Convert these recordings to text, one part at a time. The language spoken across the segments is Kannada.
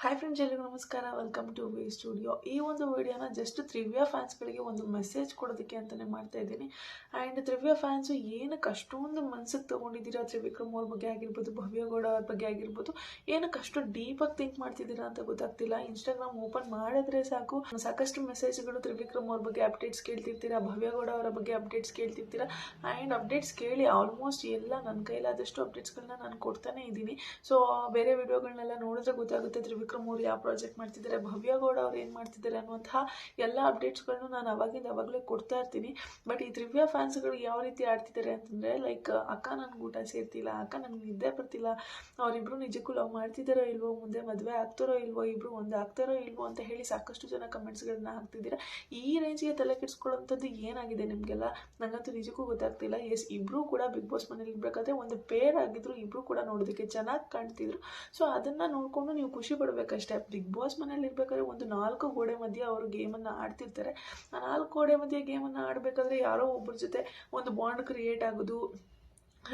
ಹಾಯ್ ಫ್ರೆಂಡ್ಸ್ ಎಲ್ಲರಿಗೂ ನಮಸ್ಕಾರ. ವೆಲ್ಕಮ್ ಟು ವಿ ಸ್ಟುಡಿಯೋ ಈ ಒಂದು ವಿಡಿಯೋನ ಜಸ್ಟ್ ತ್ರಿವ್ಯ ಫ್ಯಾನ್ಸ್ಗಳಿಗೆ ಒಂದು ಮೆಸೇಜ್ ಕೊಡೋದಕ್ಕೆ ಅಂತಲೇ ಮಾಡ್ತಾ ಇದ್ದೀನಿ. ಆ್ಯಂಡ್ ತ್ರಿವ್ಯ ಫ್ಯಾನ್ಸು ಏನಕ್ಕೆ ಅಷ್ಟೊಂದು ಮನಸ್ಸಿಗೆ ತೊಗೊಂಡಿದ್ದೀರಾ? ತ್ರಿವಿಕ್ರಮ್ ಅವ್ರ ಬಗ್ಗೆ ಆಗಿರ್ಬೋದು ಭವ್ಯಗೌಡ ಅವ್ರ ಬಗ್ಗೆ ಆಗಿರ್ಬೋದು, ಏನಕ್ಕೆ ಅಷ್ಟು ಡೀಪಾಗಿ ಥಿಂಕ್ ಮಾಡ್ತಿದ್ದೀರಾ ಅಂತ ಗೊತ್ತಾಗ್ತಿಲ್ಲ. ಇನ್ಸ್ಟಾಗ್ರಾಮ್ ಓಪನ್ ಮಾಡಿದ್ರೆ ಸಾಕು. ಸಾಕಷ್ಟು ಮೆಸೇಜ್ಗಳು ತ್ರಿವಿಕ್ರಮ್ ಅವ್ರ ಬಗ್ಗೆ ಅಪ್ಡೇಟ್ಸ್ ಕೇಳ್ತಿರ್ತೀರಾ ಭವ್ಯಗೌಡ ಅವರ ಬಗ್ಗೆ ಅಪ್ಡೇಟ್ಸ್ ಕೇಳ್ತಿರ್ತೀರಾ? ಆ್ಯಂಡ್ ಅಪ್ಡೇಟ್ಸ್ ಕೇಳಿ ಆಲ್ಮೋಸ್ಟ್ ಎಲ್ಲ ನನ್ನ ಕೈಲಾದಷ್ಟು ಅಪ್ಡೇಟ್ಸ್ಗಳನ್ನ ನಾನು ಕೊಡ್ತಾನೆ ಇದ್ದೀನಿ. ಸೊ ಬೇರೆ ವಿಡಿಯೋಗಳನ್ನೆಲ್ಲ ನೋಡಿದ್ರೆ ಗೊತ್ತಾಗುತ್ತೆ ತ್ರಿವಿಕ್ರಮ್ ಅವ್ರು ಯಾವ ಪ್ರಾಜೆಕ್ಟ್ ಮಾಡ್ತಿದ್ದಾರೆ ಭವ್ಯಗೌಡ ಅವ್ರು ಏನು ಮಾಡ್ತಿದ್ದಾರೆ ಅನ್ನುವಂತಹ ಎಲ್ಲ ಅಪ್ಡೇಟ್ಸ್ಗಳನ್ನು ನಾನು ಅವಾಗಿಂದ ಅವಾಗಲೇ ಕೊಡ್ತಾ ಇರ್ತೀನಿ. ಬಟ್ ಈ ತ್ರಿವ್ಯ ಫ್ಯಾನ್ಸ್ಗಳು ಯಾವ ರೀತಿ ಆಡ್ತಿದ್ದಾರೆ ಅಂತಂದರೆ ಲೈಕ್ ಅಕ್ಕ ನನಗೆ ಊಟ ಸೇರ್ತಿಲ್ಲ, ಅಕ್ಕ ನನಗೆ ನಿದ್ದೆ ಬರ್ತಿಲ್ಲ, ಅವರಿಬ್ರು ನಿಜಕ್ಕೂ ಲವ್ ಮಾಡ್ತಿದ್ದಾರೋ ಇಲ್ವೋ, ಮುಂದೆ ಮದುವೆ ಆಗ್ತಾರೋ ಇಲ್ವೋ, ಇಬ್ರು ಒಂದು ಆಗ್ತಾರೋ ಇಲ್ವೋ ಅಂತ ಹೇಳಿ ಸಾಕಷ್ಟು ಜನ ಕಮೆಂಟ್ಸ್ಗಳನ್ನ ಹಾಕ್ತಿದ್ದೀರಾ. ಈ ರೇಂಜ್ಗೆ ತಲೆ ಕೆಡಿಸ್ಕೊಳ್ಳೋಂಥದ್ದು ಏನಾಗಿದೆ ನಿಮಗೆಲ್ಲ? ನನಗಂತೂ ನಿಜಕ್ಕೂ ಗೊತ್ತಾಗ್ತಿಲ್ಲ. ಎಸ್ ಇಬ್ಬರೂ ಕೂಡ ಬಿಗ್ ಬಾಸ್ ಮನೇಲಿ ಇರ್ಬೇಕಾದ್ರೆ ಒಂದು ಪೇರ್ ಆಗಿದ್ರು ಇಬ್ಬರು ಕೂಡ ನೋಡೋದಕ್ಕೆ ಚೆನ್ನಾಗಿ ಕಾಣ್ತಿದ್ರು. ಸೊ ಅದನ್ನು ನೋಡಿಕೊಂಡು ನೀವು ಖುಷಿ ಪಡಬೇಕಷ್ಟೇ ಬಿಗ್ ಬಾಸ್ ಮನೇಲಿ ಇರ್ಬೇಕಾದ್ರೆ ಒಂದು ನಾಲ್ಕು ಗೋಡೆ ಮಧ್ಯೆ ಅವರು ಗೇಮನ್ನು ಆಡ್ತಿರ್ತಾರೆ. ಆ ನಾಲ್ಕು ಗೋಡೆ ಮಧ್ಯೆ ಗೇಮನ್ನು ಆಡಬೇಕಾದ್ರೆ ಯಾರೋ ಒಬ್ಬರ ಜೊತೆ ಒಂದು ಬಾಂಡ್ ಕ್ರಿಯೇಟ್ ಆಗೋದು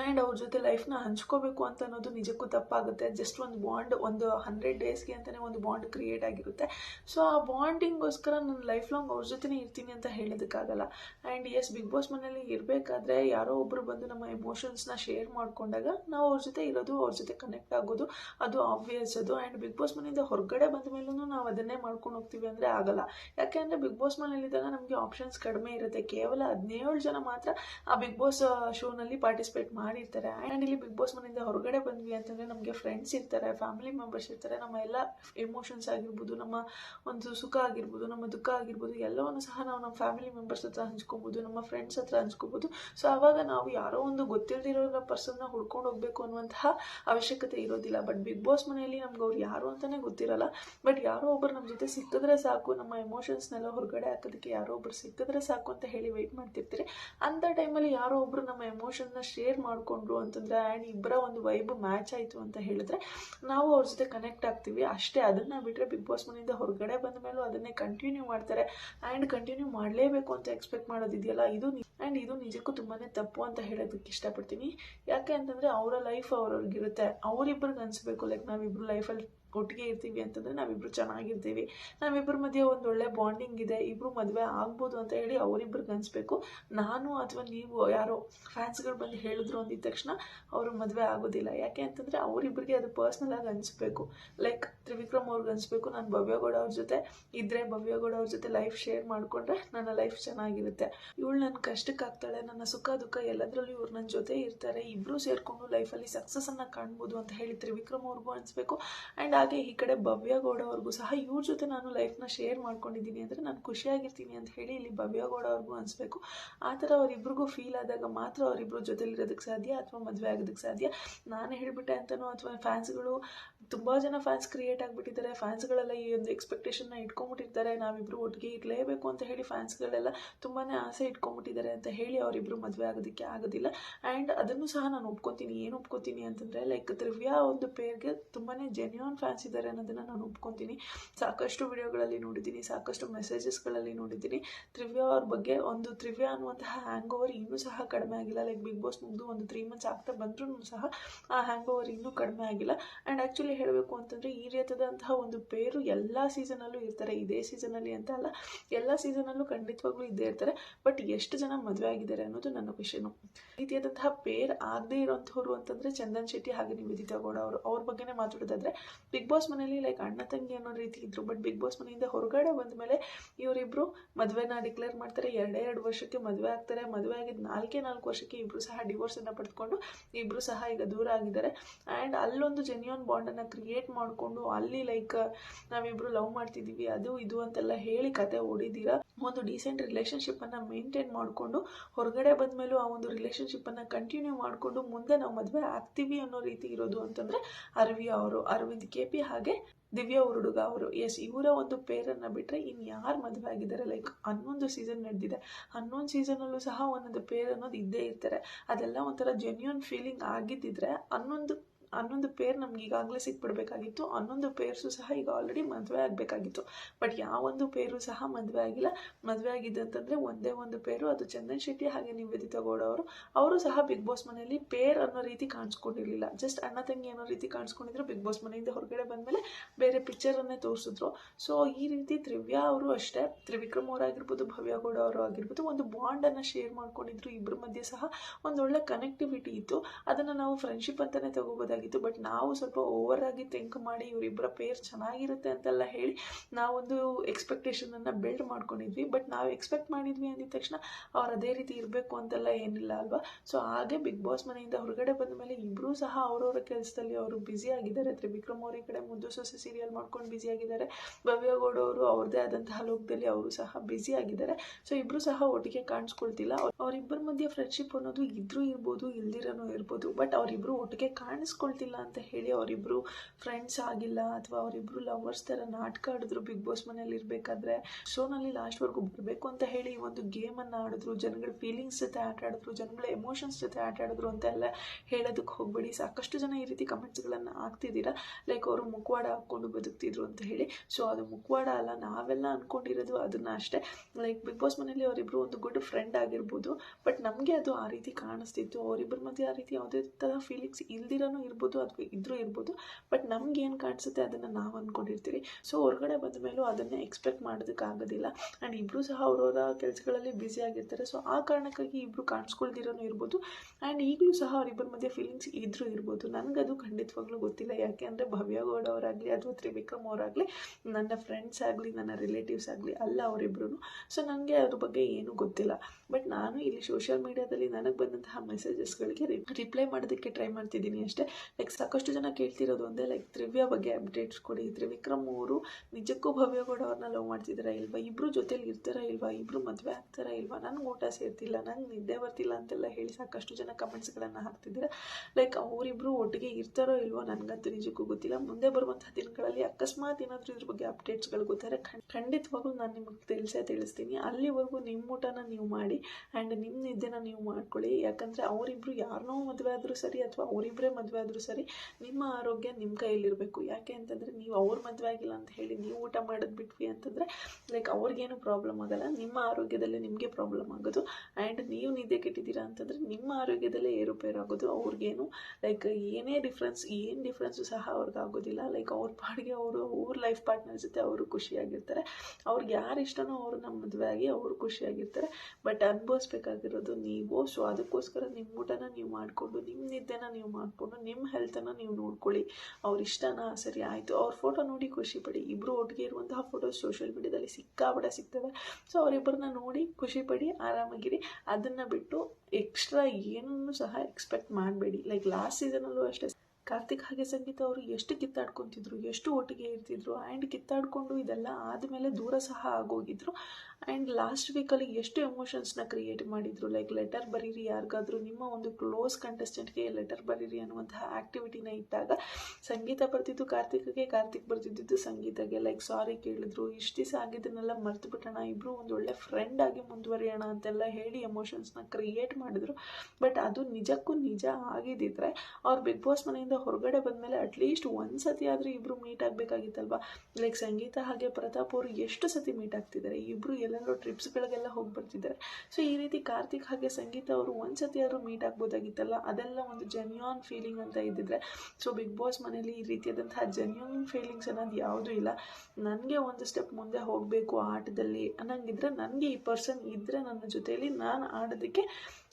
ಆ್ಯಂಡ್ ಅವ್ರ ಜೊತೆ ಲೈಫ್ನ ಹಂಚ್ಕೋಬೇಕು ಅಂತ ಅನ್ನೋದು ನಿಜಕ್ಕೂ ತಪ್ಪಾಗುತ್ತೆ. ಜಸ್ಟ್ ಒಂದು ಬಾಂಡ್ ಒಂದು ಹಂಡ್ರೆಡ್ ಡೇಸ್ಗೆ ಅಂತಲೇ ಒಂದು ಬಾಂಡ್ ಕ್ರಿಯೇಟ್ ಆಗಿರುತ್ತೆ. ಸೊ ಆ ಬಾಂಡಿಂಗೋಸ್ಕರ ನಾನು ಲೈಫ್ ಲಾಂಗ್ ಅವ್ರ ಜೊತೆನೇ ಇರ್ತೀನಿ ಅಂತ ಹೇಳೋದಕ್ಕಾಗಲ್ಲ. ಆ್ಯಂಡ್ ಎಸ್ ಬಿಗ್ ಬಾಸ್ ಮನೇಲಿ ಇರಬೇಕಾದ್ರೆ ಯಾರೋ ಒಬ್ಬರು ಬಂದು ನಮ್ಮ ಎಮೋಷನ್ಸ್ನ ಶೇರ್ ಮಾಡಿಕೊಂಡಾಗ ನಾವು ಅವ್ರ ಜೊತೆ ಇರೋದು, ಅವ್ರ ಜೊತೆ ಕನೆಕ್ಟ್ ಆಗೋದು, ಅದು ಆಬ್ವಿಯಸ್ ಅದು. ಆ್ಯಂಡ್ ಬಿಗ್ ಬಾಸ್ ಮನೆಯಿಂದ ಹೊರಗಡೆ ಬಂದ ಮೇಲೂ ನಾವು ಅದನ್ನೇ ಮಾಡ್ಕೊಂಡು ಹೋಗ್ತೀವಿ ಅಂದರೆ ಆಗಲ್ಲ. ಯಾಕೆ ಅಂದರೆ ಬಿಗ್ ಬಾಸ್ ಮನೇಲಿದ್ದಾಗ ನಮಗೆ ಆಪ್ಷನ್ಸ್ ಕಡಿಮೆ ಇರುತ್ತೆ. ಕೇವಲ ಹದಿನೇಳು ಜನ ಮಾತ್ರ ಆ ಬಿಗ್ ಬಾಸ್ ಶೋನಲ್ಲಿ ಪಾರ್ಟಿಸಿಪೇಟ್ ಮಾಡಿರ್ತಾರೆ. ಆ್ಯಂಡ್ ಇಲ್ಲಿ ಬಿಗ್ ಬಾಸ್ ಮನೆಯಿಂದ ಹೊರಗಡೆ ಬಂದ್ವಿ ಅಂತಂದರೆ ನಮಗೆ ಫ್ರೆಂಡ್ಸ್ ಇರ್ತಾರೆ ಫ್ಯಾಮಿಲಿ ಮೆಂಬರ್ಸ್ ಇರ್ತಾರೆ. ನಮ್ಮ ಎಲ್ಲ ಎಮೋಷನ್ಸ್ ಆಗಿರ್ಬೋದು, ನಮ್ಮ ಒಂದು ಸುಖ ಆಗಿರ್ಬೋದು, ನಮ್ಮ ದುಃಖ ಆಗಿರ್ಬೋದು, ಎಲ್ಲವನ್ನು ಸಹ ನಾವು ನಮ್ಮ ಫ್ಯಾಮಿಲಿ ಮೆಂಬರ್ಸ್ ಹತ್ರ ಹಂಚ್ಕೊಬೋದು, ನಮ್ಮ ಫ್ರೆಂಡ್ಸ್ ಹತ್ರ ಹಂಚ್ಕೊಬೋದು. ಸೊ ಆವಾಗ ನಾವು ಯಾರೋ ಒಂದು ಗೊತ್ತಿಲ್ಲದಿರೋ ಪರ್ಸನ್ನ ಹುಡ್ಕೊಂಡು ಹೋಗಬೇಕು ಅನ್ನುವಂತಹ ಅವಶ್ಯಕತೆ ಇರೋದಿಲ್ಲ. ಬಟ್ ಬಿಗ್ ಬಾಸ್ ಮನೆಯಲ್ಲಿ ನಮ್ಗೆ ಅವ್ರು ಯಾರು ಅಂತಲೇ ಗೊತ್ತಿರಲ್ಲ. ಬಟ್ ಯಾರೋ ಒಬ್ಬರು ನಮ್ಮ ಜೊತೆ ಸಿಕ್ಕಿದ್ರೆ ಸಾಕು, ನಮ್ಮ ಎಮೋಷನ್ಸ್ನೆಲ್ಲ ಹೊರಗಡೆ ಹಾಕೋದಕ್ಕೆ ಯಾರೋ ಒಬ್ರು ಸಿಕ್ಕಿದ್ರೆ ಸಾಕು ಅಂತ ಹೇಳಿ ವೆಯ್ಟ್ ಮಾಡ್ತಿರ್ತೀರಿ. ಅಂಥ ಟೈಮಲ್ಲಿ ಯಾರೋ ಒಬ್ರು ನಮ್ಮ ಎಮೋಷನ್ನ ಶೇರ್ ಮಾಡಿಕೊಂಡ್ರು ಅಂತಂದರೆ ಆ್ಯಂಡ್ ಇಬ್ಬರ ಒಂದು ವೈಬ್ ಮ್ಯಾಚ್ ಆಯಿತು ಅಂತ ಹೇಳಿದ್ರೆ, ನಾವು ಅವ್ರ ಜೊತೆ ಕನೆಕ್ಟ್ ಆಗ್ತೀವಿ. ಅಷ್ಟೇ ಅದನ್ನು ಬಿಟ್ಟರೆ ಬಿಗ್ ಬಾಸ್ ಮನೆಯಿಂದ ಹೊರಗಡೆ ಬಂದ ಮೇಲೂ ಅದನ್ನೇ ಕಂಟಿನ್ಯೂ ಮಾಡ್ತಾರೆ. ಆ್ಯಂಡ್ ಕಂಟಿನ್ಯೂ ಮಾಡಲೇಬೇಕು ಅಂತ ಎಕ್ಸ್ಪೆಕ್ಟ್ ಮಾಡೋದಿದೆಯಲ್ಲ, ಇದು ಆ್ಯಂಡ್ ಇದು ನಿಜಕ್ಕೂ ತುಂಬಾ ತಪ್ಪು ಅಂತ ಹೇಳೋದಕ್ಕೆ ಇಷ್ಟಪಡ್ತೀನಿ. ಯಾಕೆ ಅಂತಂದರೆ, ಅವರ ಲೈಫ್ ಅವ್ರವ್ರಿಗಿರುತ್ತೆ. ಅವರಿಬ್ಬರಿಗೆ ಅನಿಸ್ಬೇಕು ಲೈಕ್ ನಾವಿಬ್ಬರು ಲೈಫಲ್ಲಿ ಒಟ್ಟಿಗೆ ಇರ್ತೀವಿ ಅಂತಂದರೆ ನಾವಿಬ್ಬರು ಚೆನ್ನಾಗಿರ್ತೀವಿ. ನಾವಿಬ್ಬರ ಮಧ್ಯೆ ಒಂದು ಒಳ್ಳೆ ಬಾಂಡಿಂಗ್ ಇದೆ. ಇಬ್ಬರು ಮದುವೆ ಆಗ್ಬೋದು ಅಂತ ಹೇಳಿ ಅವರಿಬ್ಬರಿಗೆ ಅನಿಸ್ಬೇಕು ನಾನು ಅಥವಾ ನೀವು ಯಾರೋ ಫ್ಯಾನ್ಸ್ಗಳು ಬಂದು ಹೇಳಿದ್ರು ಅಂದಿದ ತಕ್ಷಣ ಅವರು ಮದುವೆ ಆಗೋದಿಲ್ಲ. ಯಾಕೆ ಅಂತಂದರೆ ಅವರಿಬ್ಬರಿಗೆ ಅದು ಪರ್ಸ್ನಲ್ ಆಗಿ ಅನಿಸ್ಬೇಕು. ಲೈಕ್ ತ್ರಿವಿಕ್ರಮ್ ಅವ್ರಿಗೆ ಅನಿಸ್ಬೇಕು, ನಾನು ಭವ್ಯಗೌಡ ಅವ್ರ ಜೊತೆ ಇದ್ದರೆ ಭವ್ಯಗೌಡ ಅವ್ರ ಜೊತೆ ಲೈಫ್ ಶೇರ್ ಮಾಡಿಕೊಂಡ್ರೆ ನನ್ನ ಲೈಫ್ ಚೆನ್ನಾಗಿರುತ್ತೆ. ಇವಳು ನನ್ನ ಕಷ್ಟಕ್ಕೆ ಆಗ್ತಾಳೆ, ನನ್ನ ಸುಖ ದುಃಖ ಎಲ್ಲದರಲ್ಲೂ ಇವ್ರು ನನ್ನ ಜೊತೆ ಇರ್ತಾರೆ ಇಬ್ಬರು ಸೇರಿಕೊಂಡು ಲೈಫಲ್ಲಿ ಸಕ್ಸಸ್ಸನ್ನು ಕಾಣ್ಬೋದು ಅಂತ ಹೇಳಿ ತ್ರಿವಿಕ್ರಮ್ ಅವ್ರಿಗೂ ಅನಿಸ್ಬೇಕು. ಆ್ಯಂಡ್ ಹಾಗೆ ಈ ಕಡೆ ಭವ್ಯಗೌಡ ಅವ್ರಿಗೂ ಸಹ ಇವ್ರ ಜೊತೆ ನಾನು ಲೈಫ್ನ ಶೇರ್ ಮಾಡ್ಕೊಂಡಿದ್ದೀನಿ ಅಂದರೆ ನಾನು ಖುಷಿಯಾಗಿರ್ತೀನಿ ಅಂತ ಹೇಳಿ ಇಲ್ಲಿ ಭವ್ಯಗೌಡ ಅವ್ರಿಗೂ ಅನಿಸ್ಬೇಕು. ಆ ಥರ ಅವರಿಬ್ರಿಗೂ ಫೀಲ್ ಆದಾಗ ಮಾತ್ರ ಅವರಿಬ್ಬರು ಜೊತೆಲಿರೋದಕ್ಕೆ ಸಾಧ್ಯ ಅಥವಾ ಮದುವೆ ಆಗೋದಕ್ಕೆ ಸಾಧ್ಯ? ನಾನು ಹೇಳಿಬಿಟ್ಟೆ ಅಂತಲೂ ಅಥವಾ ಫ್ಯಾನ್ಸ್ಗಳು ತುಂಬ ಜನ ಫ್ಯಾನ್ಸ್ ಕ್ರಿಯೇಟ್ ಆಗಿಬಿಟ್ಟಿದ್ದಾರೆ. ಫ್ಯಾನ್ಸ್ಗಳೆಲ್ಲ ಈ ಒಂದು ಎಕ್ಸ್ಪೆಕ್ಟೇಷನ್ನ ಇಟ್ಕೊಂಡ್ಬಿಟ್ಟಿರ್ತಾರೆ. ನಾವಿಬ್ಬರು ಒಟ್ಟಿಗೆ ಇರಲೇಬೇಕು ಅಂತ ಹೇಳಿ ಫ್ಯಾನ್ಸ್ಗಳೆಲ್ಲ ತುಂಬಾ ಆಸೆ ಇಟ್ಕೊಂಡ್ಬಿಟ್ಟಿದ್ದಾರೆ ಅಂತ ಹೇಳಿ ಅವರಿಬ್ಬರು ಮದುವೆ ಆಗೋದಕ್ಕೆ ಆಗೋದಿಲ್ಲ. ಆ್ಯಂಡ್ ಅದನ್ನು ಸಹ ನಾನು ಒಪ್ಕೊತೀನಿ. ಏನು ಒಪ್ಕೊತೀನಿ ಅಂತಂದರೆ ಲೈಕ್ ತ್ರಿವ್ಯಾ ಒಂದು ಪೇರ್ಗೆ ತುಂಬಾ ಜೆನ್ಯೂನ್ ಫ್ಯಾನ್ಸ್ ಇದ್ದಾರೆ ಅನ್ನೋದನ್ನು ನಾನು ಒಪ್ಕೊತೀನಿ. ಸಾಕಷ್ಟು ವಿಡಿಯೋಗಳಲ್ಲಿ ನೋಡಿದ್ದೀನಿ, ಸಾಕಷ್ಟು ಮೆಸೇಜಸ್ಗಳಲ್ಲಿ ನೋಡಿದ್ದೀನಿ. ತ್ರಿವ್ಯ ಅವ್ರ ಬಗ್ಗೆ ಒಂದು ತ್ರಿವ್ಯ ಅನ್ನುವಂತಹ ಹ್ಯಾಂಗ್ ಓವರ್ ಇನ್ನೂ ಸಹ ಕಡಿಮೆ ಆಗಿಲ್ಲ. ಲೈಕ್ ಬಿಗ್ ಬಾಸ್ ಮುಗಿದು ಒಂದು ತ್ರೀ ಮಂತ್ಸ್ ಆಗ್ತಾ ಬಂದ್ರೂ ಸಹ ಆ ಹ್ಯಾಂಗ್ ಓವರ್ ಇನ್ನೂ ಕಡಿಮೆ ಆಗಿಲ್ಲ. ಆ್ಯಂಡ್ ಆ್ಯಕ್ಚುಲಿ ಹೇಳಬೇಕು ಅಂತಂದರೆ ಈ ರೀತಿಯಾದಂತಹ ಒಂದು ಪೇರು ಎಲ್ಲ ಸೀಸನಲ್ಲೂ ಇರ್ತಾರೆ. ಇದೇ ಸೀಸನಲ್ಲಿ ಅಂತ ಅಲ್ಲ, ಎಲ್ಲ ಸೀಸನಲ್ಲೂ ಖಂಡಿತವಾಗ್ಲೂ ಇದ್ದೇ ಇರ್ತಾರೆ. ಬಟ್ ಎಷ್ಟು ಜನ ಮದುವೆ ಆಗಿದ್ದಾರೆ ಅನ್ನೋದು ನನ್ನ ಕ್ವಶನು ರೀತಿಯಾದಂತಹ ಪೇರ್ ಆಗದೇ ಇರೋಂಥವ್ರು ಅಂತಂದರೆ ಚಂದನ್ ಶೆಟ್ಟಿ ಹಾಗೆ ನಿವೇದಿತಾ ಗೌಡ ಅವರು. ಅವ್ರ ಬಗ್ಗೆನೇ ಮಾತಾಡೋದಾದ್ರೆ ಬಿಗ್ ಬಾಸ್ ಮನೇಲಿ ಲೈಕ್ ಅಣ್ಣ ತಂಗಿ ಅನ್ನೋ ರೀತಿ ಇದ್ರು. ಬಟ್ ಬಿಗ್ ಬಾಸ್ ಮನೆಯಿಂದ ಹೊರಗಡೆ ಬಂದ ಮೇಲೆ ಇವರಿಬ್ಬರು ಮದುವೆನ ಡಿಕ್ಲೇರ್ ಮಾಡ್ತಾರೆ. ಎರಡೇ ಎರಡು ವರ್ಷಕ್ಕೆ ಮದುವೆ ಆಗ್ತಾರೆ. ಮದುವೆ ಆಗಿದ್ದು ನಾಲ್ಕೇ ನಾಲ್ಕು ವರ್ಷಕ್ಕೆ ಇಬ್ಬರು ಸಹ ಡಿವೋರ್ಸನ್ನು ಪಡೆದುಕೊಂಡು ಇಬ್ಬರು ಸಹ ಈಗ ದೂರ ಆಗಿದ್ದಾರೆ. ಆ್ಯಂಡ್ ಅಲ್ಲೊಂದು ಜೆನ್ಯೂನ್ ಬಾಂಡನ್ನು ಕ್ರಿಯೇಟ್ ಮಾಡಿಕೊಂಡು ಅಲ್ಲಿ ಲೈಕ್ ನಾವಿಬ್ಬರು ಲವ್ ಮಾಡ್ತಿದ್ದೀವಿ ಅದು ಇದು ಅಂತೆಲ್ಲ ಹೇಳಿ ಕತೆ ಓಡಿದ್ದೀರಾ ಒಂದು ಡೀಸೆಂಟ್ ರಿಲೇಷನ್ಶಿಪ್ಪನ್ನು ಮೇಂಟೈನ್ ಮಾಡಿಕೊಂಡು ಹೊರಗಡೆ ಬಂದ ಮೇಲೂ ಆ ಒಂದು ರಿಲೇಷನ್ಶಿಪ್ಪನ್ನು ಕಂಟಿನ್ಯೂ ಮಾಡಿಕೊಂಡು ಮುಂದೆ ನಾವು ಮದುವೆ ಆಗ್ತೀವಿ ಅನ್ನೋ ರೀತಿ ಇರೋದು ಅಂತಂದರೆ ಅರವಿ ಅವರು, ಅರವಿಂದ್ ಕೆ. ಪಿ ಹಾಗೆ ದಿವ್ಯಾ ಹುಡುಗ ಅವರು. ಎಸ್ ಇವರ ಒಂದು ಪೇರನ್ನು ಬಿಟ್ಟರೆ ಇನ್ನು ಯಾರು ಮದುವೆ ಆಗಿದ್ದಾರೆ? ಲೈಕ್ ಹನ್ನೊಂದು ಸೀಸನ್ ನಡೆದಿದೆ. ಹನ್ನೊಂದು ಸೀಸನಲ್ಲೂ ಸಹ ಒಂದೊಂದು ಪೇರ್ ಅನ್ನೋದು ಇದ್ದೇ ಇರ್ತಾರೆ. ಅದೆಲ್ಲ ಒಂಥರ ಜೆನ್ಯೂನ್ ಫೀಲಿಂಗ್ ಆಗಿದ್ದಿದ್ರೆ ಹನ್ನೊಂದು ಹನ್ನೊಂದು ಪೇರ್ ನಮ್ಗೆ ಈಗಾಗಲೇ ಸಿಕ್ಬಿಡ್ಬೇಕಾಗಿತ್ತು ಹನ್ನೊಂದು ಪೇರ್ಸು ಸಹ ಈಗ ಆಲ್ರೆಡಿ ಮದುವೆ ಆಗಬೇಕಾಗಿತ್ತು. ಬಟ್ ಯಾವೊಂದು ಪೇರು ಸಹ ಮದುವೆ ಆಗಿಲ್ಲ. ಮದುವೆ ಆಗಿದ್ದಂತಂದರೆ ಒಂದೇ ಒಂದು ಪೇರು ಅದು ಚಂದನ್ ಶೆಟ್ಟಿ ಹಾಗೆ ನಿವೇದಿತಾ ಗೌಡ ಅವರು. ಅವರು ಸಹ ಬಿಗ್ ಬಾಸ್ ಮನೆಯಲ್ಲಿ ಪೇರ್ ಅನ್ನೋ ರೀತಿ ಕಾಣಿಸ್ಕೊಂಡಿರಲಿಲ್ಲ. ಜಸ್ಟ್ ಅಣ್ಣ ತಂಗಿ ಅನ್ನೋ ರೀತಿ ಕಾಣಿಸ್ಕೊಂಡಿದ್ರು ಬಿಗ್ ಬಾಸ್ ಮನೆಯಿಂದ ಹೊರಗಡೆ ಬಂದಮೇಲೆ ಬೇರೆ ಪಿಕ್ಚರನ್ನೇ ತೋರಿಸಿದ್ರು. ಸೊ ಈ ರೀತಿ ತ್ರಿವ್ಯ ಅವರು ಅಷ್ಟೇ. ತ್ರಿವಿಕ್ರಮ್ ಅವರಾಗಿರ್ಬೋದು ಭವ್ಯ ಗೌಡ ಅವರು ಆಗಿರ್ಬೋದು, ಒಂದು ಬಾಂಡನ್ನು ಶೇರ್ ಮಾಡ್ಕೊಂಡಿದ್ರು. ಇಬ್ಬರ ಮಧ್ಯೆ ಸಹ ಒಂದೊಳ್ಳೆ ಕನೆಕ್ಟಿವಿಟಿ ಇತ್ತು. ಅದನ್ನು ನಾವು ಫ್ರೆಂಡ್ಶಿಪ್ ಅಂತಲೇ ತಗೋಬೋದಾಗಿತ್ತು ಬಟ್ ನಾವು ಸ್ವಲ್ಪ ಓವರ್ ಆಗಿ ಥಿಂಕ್ ಮಾಡಿ ಇವರಿಬ್ಬರ ಪೇರ್ ಚೆನ್ನಾಗಿರುತ್ತೆ ಅಂತೆಲ್ಲ ಹೇಳಿ ನಾವೊಂದು ಎಕ್ಸ್ಪೆಕ್ಟೇಷನನ್ನು ಬಿಲ್ಡ್ ಮಾಡ್ಕೊಂಡಿದ್ವಿ. ಬಟ್ ನಾವು ಎಕ್ಸ್ಪೆಕ್ಟ್ ಮಾಡಿದ್ವಿ ಅಂದಿದ ತಕ್ಷಣ ಅವ್ರು ಅದೇ ರೀತಿ ಇರಬೇಕು ಅಂತೆಲ್ಲ ಏನಿಲ್ಲ ಅಲ್ವಾ? ಸೊ ಹಾಗೆ ಬಿಗ್ ಬಾಸ್ ಮನೆಯಿಂದ ಹೊರಗಡೆ ಬಂದ ಮೇಲೆ ಇಬ್ಬರೂ ಸಹ ಅವರವರ ಕೆಲಸದಲ್ಲಿ ಅವರು ಬ್ಯುಸಿ ಆಗಿದ್ದಾರೆ. ತ್ರಿವಿಕ್ರಮ್ ಅವ್ರ ಈ ಕಡೆ ಮುದ್ದು ಸೊಸೆ ಸೀರಿಯಲ್ ಮಾಡ್ಕೊಂಡು ಬ್ಯುಸಿ ಆಗಿದ್ದಾರೆ. ಭವ್ಯಗೌಡ ಅವರು ಅವ್ರದ್ದೇ ಆದಂತಹ ಲೋಕದಲ್ಲಿ ಅವರು ಸಹ ಬ್ಯುಸಿ ಆಗಿದ್ದಾರೆ. ಸೊ ಇಬ್ಬರು ಸಹ ಒಟ್ಟಿಗೆ ಕಾಣಿಸ್ಕೊಳ್ತಿಲ್ಲ. ಅವರಿಬ್ಬರ ಮಧ್ಯೆ ಫ್ರೆಂಡ್ಶಿಪ್ ಅನ್ನೋದು ಇದ್ರೂ ಇರ್ಬೋದು, ಇಲ್ದಿರನೂ ಇರ್ಬೋದು. ಬಟ್ ಅವರಿಬ್ಬರು ಒಟ್ಟಿಗೆ ಕಾಣಿಸ್ಕೊಳ್ತಿಲ್ಲ. ಅಂತ ಹೇಳಿ ಅವರಿಬ್ಬರು ಫ್ರೆಂಡ್ಸ್ ಆಗಿಲ್ಲ ಅಥವಾ ಅವರಿಬ್ಬರು ಲವರ್ಸ್ ಥರ ನಾಟಕ ಆಡಿದ್ರು ಬಿಗ್ ಬಾಸ್ ಮನೇಲಿ ಇರಬೇಕಾದ್ರೆ ಶೋನಲ್ಲಿ ಲಾಸ್ಟ್ವರೆಗೂ ಬರಬೇಕು ಅಂತ ಹೇಳಿ ಈ ಒಂದು ಗೇಮನ್ನು ಆಡಿದ್ರು, ಜನಗಳ ಫೀಲಿಂಗ್ಸ್ ಜೊತೆ ಆಟ ಆಡಿದ್ರು, ಜನಗಳ ಎಮೋಷನ್ಸ್ ಜೊತೆ ಆಟ ಆಡಿದ್ರು ಅಂತೆಲ್ಲ ಹೇಳೋದಕ್ಕೆ ಹೋಗಬೇಡಿ. ಸಾಕಷ್ಟು ಜನ ಈ ರೀತಿ ಕಮೆಂಟ್ಸ್ಗಳನ್ನು ಹಾಕ್ತಿದ್ದೀರಾ? ಲೈಕ್ ಅವರು ಮುಖವಾಡ ಹಾಕ್ಕೊಂಡು ಬದುಕ್ತಿದ್ರು ಅಂತ ಹೇಳಿ. ಸೊ ಅದು ಮುಖವಾಡ ಅಲ್ಲ, ನಾವೆಲ್ಲ ಅಂದ್ಕೊಂಡಿರೋದು ಅದನ್ನ ಅಷ್ಟೇ. ಲೈಕ್ ಬಿಗ್ ಬಾಸ್ ಮನೇಲಿ ಅವರಿಬ್ಬರು ಒಂದು ಗುಡ್ ಫ್ರೆಂಡ್ ಆಗಿರ್ಬೋದು ಬಟ್ ನಮಗೆ ಅದು ಆ ರೀತಿ ಕಾಣಿಸ್ತಿತ್ತು. ಅವರಿಬ್ಬರ ಮಧ್ಯೆ ಆ ರೀತಿ ಯಾವುದೇ ಥರ ಫೀಲಿಂಗ್ಸ್ ಇಲ್ದಿರೋನು ಇರ್ಬೋದು. ಅಥವಾ ಇದ್ರೂ ಇರ್ಬೋದು, ಬಟ್ ನಮ್ಗೆ ಏನು ಕಾಣಿಸುತ್ತೆ ಅದನ್ನು ನಾವು ಅಂದ್ಕೊಂಡಿರ್ತೀವಿ ಸೊ ಹೊರಗಡೆ ಬಂದ ಮೇಲೂ ಅದನ್ನು ಎಕ್ಸ್ಪೆಕ್ಟ್ ಮಾಡೋದಕ್ಕಾಗೋದಿಲ್ಲ ಆ್ಯಂಡ್ ಇಬ್ಬರು ಸಹ ಅವರವರ ಕೆಲಸಗಳಲ್ಲಿ ಬ್ಯುಸಿ ಆಗಿರ್ತಾರೆ. ಸೊ ಆ ಕಾರಣಕ್ಕಾಗಿ ಇಬ್ಬರು ಕಾಣಿಸ್ಕೊಳ್ದಿರೋನು ಇರ್ಬೋದು. ಆ್ಯಂಡ್ ಈಗಲೂ ಸಹ ಅವರಿಬ್ಬರ ಮಧ್ಯೆ ಫೀಲಿಂಗ್ಸ್ ಇದ್ರೂ ಇರ್ಬೋದು. ನನಗದು ಖಂಡಿತವಾಗ್ಲೂ ಗೊತ್ತಿಲ್ಲ. ಯಾಕೆ ಅಂದರೆ ಭವ್ಯ ಗೌಡ ಅವರಾಗಲಿ ಅಥವಾ ತ್ರಿವಿಕ್ರಮ್ ಅವರಾಗಲಿ, ನನ್ನ ಫ್ರೆಂಡ್ಸ್ ಆಗಲಿ, ನನ್ನ ರಿಲೇಟಿವ್ಸ್ ಆಗಲಿ, ಅಲ್ಲ ಅವರಿಬ್ಬರು ಸೊ ನನಗೆ ಅದ್ರ ಬಗ್ಗೆ ಏನೂ ಗೊತ್ತಿಲ್ಲ. ಬಟ್ ನಾನು ಇಲ್ಲಿ ಸೋಷಿಯಲ್ ಮೀಡಿಯಾದಲ್ಲಿ ನನಗೆ ಬಂದಂತಹ ಮೆಸೇಜಸ್ಗಳಿಗೆ ರಿಪ್ಲೈ ಮಾಡೋದಕ್ಕೆ ಟ್ರೈ ಮಾಡ್ತಿದ್ದೀನಿ ಅಷ್ಟೇ. ಲೈಕ್ ಸಾಕಷ್ಟು ಜನ ಕೇಳ್ತಿರೋದು ಒಂದೇ ಲೈಕ್ ತ್ರಿವ್ಯ ಬಗ್ಗೆ ಅಪ್ಡೇಟ್ಸ್ ಕೊಡಿ. ತ್ರಿವಿಕ್ರಮ್ ಅವರು ನಿಜಕ್ಕೂ ಭವ್ಯ ಗೌಡ ಅವ್ರನ್ನ ಲವ್ ಮಾಡ್ತಿದ್ದಾರಾ ಇಲ್ವಾ? ಇಬ್ಬರು ಜೊತೆಲಿ ಇರ್ತಾರಾ ಇಲ್ವಾ? ಇಬ್ಬರು ಮದುವೆ ಆಗ್ತಾರಾ ಇಲ್ವಾ? ನನಗೆ ಊಟ ಸೇರ್ತಿಲ್ಲ, ನಂಗೆ ನಿದ್ದೆ ಬರ್ತಿಲ್ಲ ಅಂತೆಲ್ಲ ಹೇಳಿ ಸಾಕಷ್ಟು ಜನ ಕಮೆಂಟ್ಸ್ಗಳನ್ನು ಹಾಕ್ತಿದ್ದೀರಾ. ಲೈಕ್ ಅವರಿಬ್ಬರು ಒಟ್ಟಿಗೆ ಇರ್ತಾರೋ ಇಲ್ವೋ ನನಗಂತೂ ನಿಜಕ್ಕೂ ಗೊತ್ತಿಲ್ಲ. ಮುಂದೆ ಬರುವಂಥ ದಿನಗಳಲ್ಲಿ ಅಕಸ್ಮಾತ್ ಏನಾದರೂ ಇದ್ರ ಬಗ್ಗೆ ಅಪ್ಡೇಟ್ಸ್ಗಳು ಗೊತ್ತಾರೆ ಖಂಡಿತವಾಗ್ಲೂ ನಾನು ನಿಮಗೆ ತಿಳಿಸೇ ತಿಳಿಸ್ತೀನಿ. ಅಲ್ಲಿವರೆಗೂ ನಿಮ್ಮ ಊಟನ ನೀವು ಮಾಡಿ ಆ್ಯಂಡ್ ನಿಮ್ಮ ನಿದ್ದೆನ ನೀವು ಮಾಡ್ಕೊಳ್ಳಿ. ಯಾಕಂದರೆ ಅವರಿಬ್ಬರು ಯಾರನ್ನೋ ಮದುವೆ ಆದರೂ ಸರಿ ಅಥವಾ ಅವರಿಬ್ಬರೇ ಮದುವೆ ಆದರೂ ಸರಿ, ನಿಮ್ಮ ಆರೋಗ್ಯ ನಿಮ್ಮ ಕೈಯಲ್ಲಿರಬೇಕು. ಯಾಕೆ ಅಂತಂದರೆ ನೀವು ಅವ್ರ ಮದುವೆ ಆಗಿಲ್ಲ ಅಂತ ಹೇಳಿ ನೀವು ಊಟ ಮಾಡೋದು ಬಿಟ್ವಿ ಅಂತಂದರೆ ಲೈಕ್ ಅವ್ರಿಗೇನು ಪ್ರಾಬ್ಲಮ್ ಆಗಲ್ಲ. ನಿಮ್ಮ ಆರೋಗ್ಯದಲ್ಲಿ ನಿಮಗೆ ಪ್ರಾಬ್ಲಮ್ ಆಗೋದು. ಆ್ಯಂಡ್ ನೀವು ನಿದ್ದೆ ಕೆಟ್ಟಿದ್ದೀರಾ ಅಂತಂದರೆ ನಿಮ್ಮ ಆರೋಗ್ಯದಲ್ಲೇ ಏರುಪೇರು ಆಗೋದು. ಅವ್ರಿಗೇನು ಲೈಕ್ ಏನೇ ಡಿಫ್ರೆನ್ಸ್ ಏನು ಡಿಫ್ರೆನ್ಸು ಸಹ ಅವ್ರಿಗೆ ಆಗೋದಿಲ್ಲ. ಲೈಕ್ ಅವ್ರ ಪಾಡಿಗೆ ಅವರು ಅವ್ರ ಲೈಫ್ ಪಾರ್ಟ್ನರ್ ಜೊತೆ ಅವರು ಖುಷಿಯಾಗಿರ್ತಾರೆ. ಅವ್ರಿಗೆ ಯಾರು ಇಷ್ಟನೋ ಅವರು ನಮ್ಮ ಮದುವೆ ಆಗಿ ಅವರು ಖುಷಿಯಾಗಿರ್ತಾರೆ. ಬಟ್ ಅನುಭವಿಸ್ಬೇಕಾಗಿರೋದು ನೀವು. ಸೊ ಅದಕ್ಕೋಸ್ಕರ ನಿಮ್ಮ ಊಟನ ನೀವು ಮಾಡಿಕೊಂಡು ನಿಮ್ಮ ನಿದ್ದೆನ ನೀವು ಮಾಡಿಕೊಂಡು ನಿಮ್ಮ ಹೆಲ್ತನ್ನು ನೀವು ನೋಡ್ಕೊಳ್ಳಿ. ಅವ್ರ ಇಷ್ಟನ ಸರಿ ಆಯಿತು. ಅವ್ರ ಫೋಟೋ ನೋಡಿ ಖುಷಿ ಪಡಿ. ಇಬ್ಬರು ಒಟ್ಟಿಗೆ ಇರುವಂತಹ ಫೋಟೋ ಸೋಷಿಯಲ್ ಮೀಡಿಯಾದಲ್ಲಿ ಸಿಕ್ಕಾಪಟ್ಟೆ ಸಿಗ್ತವೆ. ಸೊ ಅವರಿಬ್ಬರನ್ನ ನೋಡಿ ಖುಷಿಪಡಿ ಆರಾಮಾಗಿರಿ. ಅದನ್ನು ಬಿಟ್ಟು ಎಕ್ಸ್ಟ್ರಾ ಏನನ್ನು ಸಹ ಎಕ್ಸ್ಪೆಕ್ಟ್ ಮಾಡಬೇಡಿ. ಲೈಕ್ ಲಾಸ್ಟ್ ಸೀಸನಲ್ಲೂ ಅಷ್ಟೇ. ಕಾರ್ತಿಕ್ ಹಾಗೆ ಸಂಗೀತ ಅವರು ಎಷ್ಟು ಕಿತ್ತಾಡ್ಕೊತಿದ್ರು, ಎಷ್ಟು ಒಟ್ಟಿಗೆ ಇರ್ತಿದ್ರು ಆ್ಯಂಡ್ ಕಿತ್ತಾಡಿಕೊಂಡು ಇದೆಲ್ಲ ಆದಮೇಲೆ ದೂರ ಸಹ ಆಗೋಗಿದ್ರು. ಆ್ಯಂಡ್ ಲಾಸ್ಟ್ ವೀಕಲ್ಲಿ ಎಷ್ಟು ಎಮೋಷನ್ಸ್ನ ಕ್ರಿಯೇಟ್ ಮಾಡಿದರು? ಲೈಕ್ ಲೆಟರ್ ಬರೀರಿ ಯಾರಿಗಾದರೂ, ನಿಮ್ಮ ಒಂದು ಕ್ಲೋಸ್ ಕಂಟೆಸ್ಟೆಂಟ್ಗೆ ಲೆಟರ್ ಬರೀರಿ ಅನ್ನುವಂತಹ ಆ್ಯಕ್ಟಿವಿಟಿನ ಇಟ್ಟಾಗ ಸಂಗೀತ ಬರ್ತಿದ್ದು ಕಾರ್ತಿಕ್ಗೆ, ಕಾರ್ತಿಕ್ ಬರ್ತಿದ್ದು ಸಂಗೀತಗೆ. ಲೈಕ್ ಸಾರಿ ಕೇಳಿದ್ರು, ಇಷ್ಟು ದಿವಸ ಆಗಿದ್ದನ್ನೆಲ್ಲ ಮರ್ತು ಬಿಟ್ಟೋಣ ಇಬ್ಬರು ಒಂದು ಒಳ್ಳೆ ಫ್ರೆಂಡ್ ಆಗಿ ಮುಂದುವರಿಯೋಣ ಅಂತೆಲ್ಲ ಹೇಳಿ ಎಮೋಷನ್ಸ್ನ ಕ್ರಿಯೇಟ್ ಮಾಡಿದ್ರು. ಬಟ್ ಅದು ನಿಜಕ್ಕೂ ನಿಜ ಆಗಿದ್ದಿದ್ರೆ, ಅವ್ರು ಬಿಗ್ ಬಾಸ್ ಮನೆಯಿಂದ ಹೊರಗಡೆ ಬಂದಮೇಲೆ ಅಟ್ಲೀಸ್ಟ್ ಒಂದು ಸತಿ ಆದರೂ ಇಬ್ಬರು ಮೀಟ್ ಆಗಬೇಕಾಗಿತ್ತಲ್ವಾ? ಲೈಕ್ ಸಂಗೀತ ಹಾಗೆ ಪ್ರತಾಪ್ ಅವರು ಎಷ್ಟು ಸತಿ ಮೀಟ್ ಆಗ್ತಿದ್ದಾರೆ? ಇಬ್ಬರು ಎಲ್ಲೆಲ್ಲೋ ಟ್ರಿಪ್ಸ್ಗಳಿಗೆಲ್ಲ ಹೋಗಿ ಬರ್ತಿದ್ದಾರೆ ಸೊ ಈ ರೀತಿ ಕಾರ್ತಿಕ್ ಹಾಗೆ ಸಂಗೀತ ಅವರು ಒಂದ್ಸತಿ ಆದರೂ ಮೀಟ್ ಆಗ್ಬೋದಾಗಿತ್ತಲ್ಲ, ಅದೆಲ್ಲ ಒಂದು ಜೆನ್ಯೂನ್ ಫೀಲಿಂಗ್ ಅಂತ ಇದ್ದಿದ್ರೆ. ಸೊ ಬಿಗ್ ಬಾಸ್ ಮನೇಲಿ ಈ ರೀತಿಯಾದಂತಹ ಜೆನ್ಯೂನ್ ಫೀಲಿಂಗ್ಸ್ ಅನ್ನೋದು ಯಾವುದೂ ಇಲ್ಲ. ನನಗೆ ಒಂದು ಸ್ಟೆಪ್ ಮುಂದೆ ಹೋಗಬೇಕು ಆಟದಲ್ಲಿ ಅನ್ನಂಗಿದ್ರೆ, ನನಗೆ ಈ ಪರ್ಸನ್ ಇದ್ದರೆ ನನ್ನ ಜೊತೆಯಲ್ಲಿ ನಾನು ಆಡೋದಕ್ಕೆ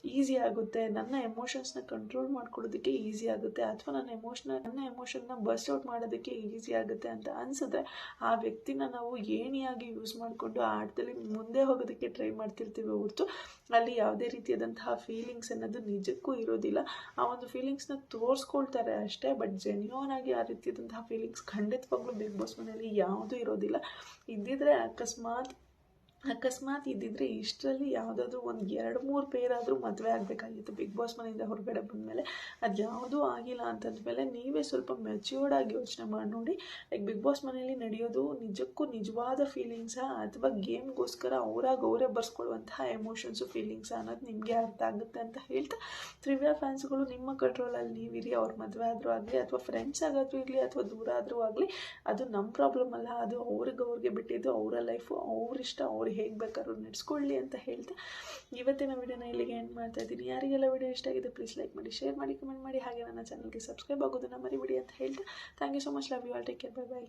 ಈಸಿ ಆಗುತ್ತೆ. ನನ್ನ ಎಮೋಷನ್ಸ್ನ ಕಂಟ್ರೋಲ್ ಮಾಡ್ಕೊಳ್ಳೋದಕ್ಕೆ ಈಸಿ ಆಗುತ್ತೆ. ಅಥವಾ ನನ್ನ ಎಮೋಷನ್ ನನ್ನ ಎಮೋಷನ್ನ ಬಸ್ಟ್ ಔಟ್ ಮಾಡೋದಕ್ಕೆ ಈಸಿ ಆಗುತ್ತೆ ಅಂತ ಅನಿಸಿದ್ರೆ ಆ ವ್ಯಕ್ತಿನ ನಾವು ಏಣಿಯಾಗಿ ಯೂಸ್ ಮಾಡಿಕೊಂಡು ಆ ಆಟದಲ್ಲಿ ಮುಂದೆ ಹೋಗೋದಕ್ಕೆ ಟ್ರೈ ಮಾಡ್ತಿರ್ತೀವಿ ಹೊರತು ಅಲ್ಲಿ ಯಾವುದೇ ರೀತಿಯಾದಂತಹ ಫೀಲಿಂಗ್ಸ್ ಅನ್ನೋದು ನಿಜಕ್ಕೂ ಇರೋದಿಲ್ಲ. ಆ ಒಂದು ಫೀಲಿಂಗ್ಸ್ನ ತೋರಿಸ್ಕೊಳ್ತಾರೆ ಅಷ್ಟೇ ಬಟ್ ಜೆನ್ಯೂನ್ ಆಗಿ ಆ ರೀತಿಯಾದಂತಹ ಫೀಲಿಂಗ್ಸ್ ಖಂಡಿತವಾಗ್ಲೂ ಬಿಗ್ ಬಾಸ್ ಮನೆಯಲ್ಲಿ ಯಾವುದೂ ಇರೋದಿಲ್ಲ. ಇದ್ದಿದ್ರೆ ಅಕಸ್ಮಾತ್ ಅಕಸ್ಮಾತ್ ಇದ್ದಿದ್ರೆ ಇಷ್ಟರಲ್ಲಿ ಯಾವುದಾದ್ರೂ ಒಂದು ಎರಡು ಮೂರು ಪೇರಾದರೂ ಮದುವೆ ಆಗಬೇಕಾಗಿತ್ತು. ಬಿಗ್ ಬಾಸ್ ಮನೆಯಿಂದ ಹೊರಗಡೆ ಬಂದಮೇಲೆ ಅದು ಯಾವುದೂ ಆಗಿಲ್ಲ ಅಂತಂದಮೇಲೆ ನೀವೇ ಸ್ವಲ್ಪ ಮೆಚ್ಯೂರ್ಡ್ ಆಗಿ ಯೋಚನೆ ಮಾಡಿ ನೋಡಿ ಲೈಕ್ ಬಿಗ್ ಬಾಸ್ ಮನೆಯಲ್ಲಿ ನಡೆಯೋದು ನಿಜಕ್ಕೂ ನಿಜವಾದ ಫೀಲಿಂಗ್ಸಾ ಅಥವಾ ಗೇಮ್ಗೋಸ್ಕರ ಅವರಾಗ ಅವರೇ ಬರ್ಸ್ಕೊಳ್ಳುವಂತಹ ಎಮೋಷನ್ಸು ಫೀಲಿಂಗ್ಸ್ ಅನ್ನೋದು ನಿಮಗೆ ಅರ್ಥ ಆಗುತ್ತೆ ಅಂತ ಹೇಳ್ತಾ ತ್ರಿವ್ಯಾ ಫ್ಯಾನ್ಸ್ಗಳು ನಿಮ್ಮ ಕಂಟ್ರೋಲಲ್ಲಿ ನೀವಿರಿ, ಅವ್ರ ಮದುವೆ ಆದರೂ ಆಗಲಿ ಅಥವಾ ಫ್ರೆಂಡ್ಸ್ ಆಗಾದರೂ ಇರಲಿ ಅಥವಾ ದೂರ ಆದರೂ ಆಗಲಿ, ಅದು ನಮ್ಮ ಪ್ರಾಬ್ಲಮ್ ಅಲ್ಲ. ಅದು ಅವ್ರಿಗೆ ಅವ್ರಿಗೆ ಬಿಟ್ಟಿದ್ದು ಅವರ ಲೈಫು ಅವ್ರ ಇಷ್ಟ ಅವ್ರು ಹೇಗೆ ಬೇಕಾದ್ರೂ ನಡೆಸ್ಕೊಳ್ಳಿ ಅಂತ ಹೇಳ್ತಾ ಇವತ್ತಿನ ವಿಡಿಯೋನ ಇಲ್ಲಿಗೆ ಎಂಡ್ ಮಾಡ್ತಾ ಇದ್ದೀನಿ. ಯಾರಿಗೆಲ್ಲ ವಿಡಿಯೋ ಇಷ್ಟ ಆಗಿದೆ ಪ್ಲೀಸ್ ಲೈಕ್ ಮಾಡಿ ಶೇರ್ ಮಾಡಿ ಕಮೆಂಟ್ ಮಾಡಿ. ಹಾಗೆ ನನ್ನ ಚಾನಲ್ಗೆ ಸಬ್ಸ್ಕ್ರೈಬ್ ಆಗೋದನ್ನು ಮರಿಬಿಡಿ ಅಂತ ಹೇಳ್ತಾ. Thank you so much love you all take care bye bye